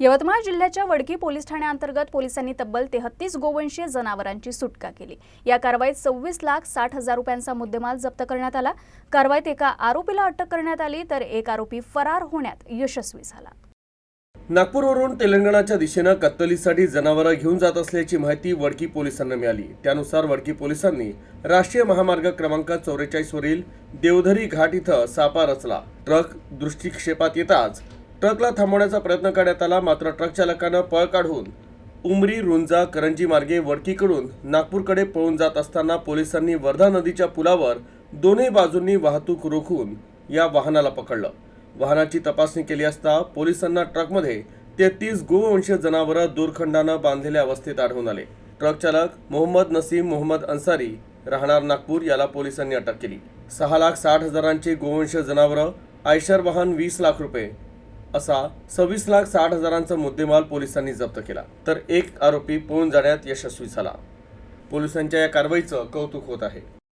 यवतमाळ जिल्ह्याच्या वडकी पोलीस ठाण्याअंतर्गत पोलिसांनी तब्बल तेहतीस गोवंशीय जनावरांची सुटका केली. या कारवाईत सव्वीस लाख साठ हजार रुपयांचा मुद्देमाल जप्त करण्यात आला. कारवाईत एका आरोपीला अटक करण्यात आली तर एक आरोपी फरार होण्यात यशस्वी झाला. नागपूरवरून तेलंगणाच्या दिशेनं कत्तलीसाठी जनावरं घेऊन जात असल्याची माहिती वडकी पोलिसांना मिळाली. त्यानुसार वडकी पोलिसांनी राष्ट्रीय महामार्ग क्रमांक चौवेचाळीसवरील देवधरी घाट इथं सापा रचला. ट्रक दृष्टिक्षेपात येताच ट्रकला थांबवण्याचा प्रयत्न करण्यात आला मात्र ट्रक चालकानं पळ काढून उमरी रुंजा करंजी मार्गे वडकीकडून नागपूरकडे पळून जात असताना पोलिसांनी वर्धा नदीच्या पुलावर दोन्ही बाजूंनी वाहतूक रोखून या वाहनाला पकडलं. वाहनाची तपासणी केली असता पोलिसांना ट्रकमध्ये तेहतीस गोवंशीय जनावरं दोरखंडानं बांधलेल्या अवस्थेत आढळून आले. ट्रक चालक मोहम्मद नसीम मोहम्मद अन्सारी राहणार नागपूर याला पोलिसांनी अटक केली. सहा लाख साठ हजारांची गोवंशीय जनावरं आयशर वाहन वीस लाख रुपये असा सव्वीस लाख साठ हजारांचा मुद्देमाल पोलिसांनी जप्त केला. तर एक आरोपी पळून जाण्यात यशस्वी झाला. पोलिसांच्या या कारवाईचं कौतुक होत आहे.